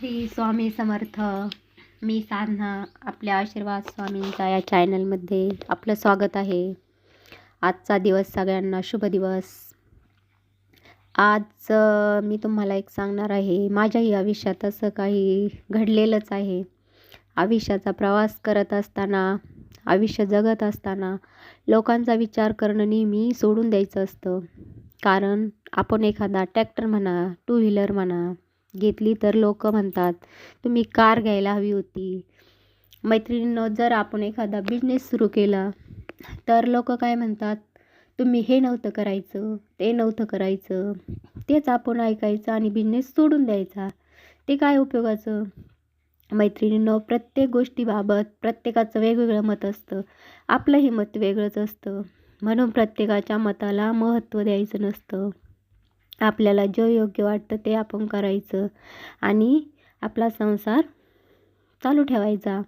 श्री स्वामी समर्थ. मी साधना आपल्या आशीर्वाद स्वामींच्या या चॅनलमध्ये आपलं स्वागत आहे. आजचा दिवस सगळ्यांना शुभ दिवस. आज मी तुम्हाला एक सांगणार आहे माझ्याही आयुष्यात असं काही घडलेलंच आहे. आयुष्याचा प्रवास करत असताना आयुष्य जगत असताना लोकांचा विचार करणं नेहमी सोडून द्यायचं असतं. कारण आपण एखादा ट्रॅक्टर म्हणा टू व्हीलर म्हणा घेतली तर लोक म्हणतात तुम्ही कार घ्यायला हवी होती. मैत्रिणींनो जर आपण एखादा बिझनेस सुरू केला तर लोक काय म्हणतात तुम्ही हे नव्हतं करायचं ते नव्हतं करायचं तेच आपण ऐकायचं आणि बिझनेस सोडून द्यायचा. ते काय उपयोगाचं? मैत्रिणींनो प्रत्येक गोष्टीबाबत प्रत्येकाचं वेगवेगळं मत असतं. आपलंही मत वेगळंच असतं. म्हणून प्रत्येकाच्या मताला महत्त्व द्यायचं नसतं. आपल्याला जे योग्य वाटतं ते आपण करायचं आणि आपला संसार चालू ठेवायचा.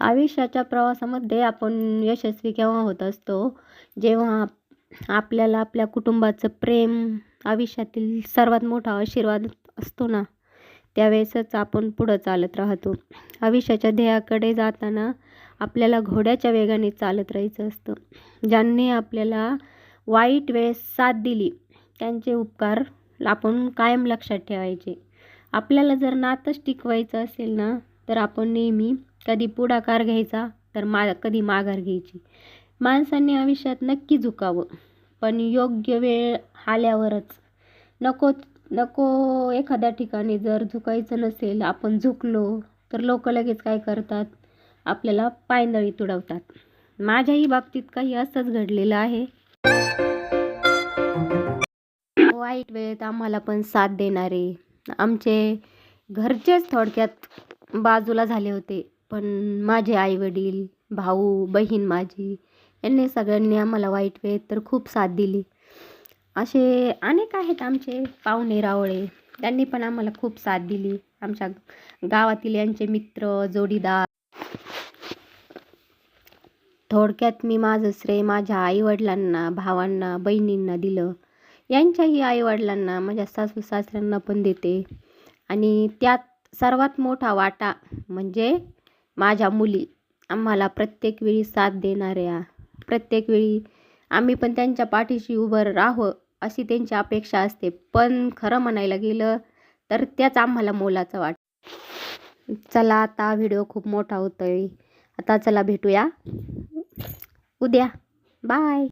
आयुष्याच्या प्रवासामध्ये आपण यशस्वी केव्हा होत असतो? जेव्हा आपल्याला आपल्या कुटुंबाचं प्रेम आयुष्यातील सर्वात मोठा आशीर्वाद असतो ना त्यावेळेसच आपण पुढं चालत राहतो. आयुष्याच्या ध्येयाकडे जाताना आपल्याला घोड्याच्या वेगाने चालत राहायचं असतं. ज्यांनी आपल्याला वाईट वेळेस साथ दिली त्यांचे उपकार आपण कायम लक्षात ठेवायचे. आपल्याला जर नातंच टिकवायचं असेल ना तर आपण नेहमी कधी पुढाकार घ्यायचा तर मा कधी माघार घ्यायची. माणसांनी आयुष्यात नक्की झुकावं पण योग्य वेळ आल्यावरच. नको नको एखाद्या ठिकाणी जर झुकायचं नसेल आपण झुकलो तर लोक लगेच काय करतात? आपल्याला पायंदळी तुडवतात. माझ्याही बाबतीत काही असंच घडलेलं आहे. वाईट वेळेत आम्हाला पण साथ देणारे. आमचे घरचेच थोडक्यात बाजूला झाले होते. पण माझे आईवडील भाऊ बहीण माझी यांनी सगळ्यांनी आम्हाला वाईट वेळेत तर खूप साथ दिली. असे अनेक आहेत आमचे पाहुणे रावळे. त्यांनी पण आम्हाला खूप साथ दिली. आमच्या गावातील यांचे मित्र जोडीदार. थोडक्यात मी माझं श्रेय माझ्या आईवडिलांना भावांना बहिणींना दिलं. यांच्याही आईवडिलांना माझ्या सासू सासऱ्यांना पण देते. आणि त्यात सर्वात मोठा वाटा म्हणजे माझ्या मुली. आम्हाला प्रत्येक वेळी साथ देणाऱ्या प्रत्येक वेळी आम्ही पण त्यांच्या पाठीशी उभं राहो अशी त्यांची अपेक्षा असते. पण खरं म्हणायला गेलं तर त्याच आम्हाला मोलाचं वाट. चला आता व्हिडिओ खूप मोठा होतोय. आता चला भेटूया. उद्या. बाय.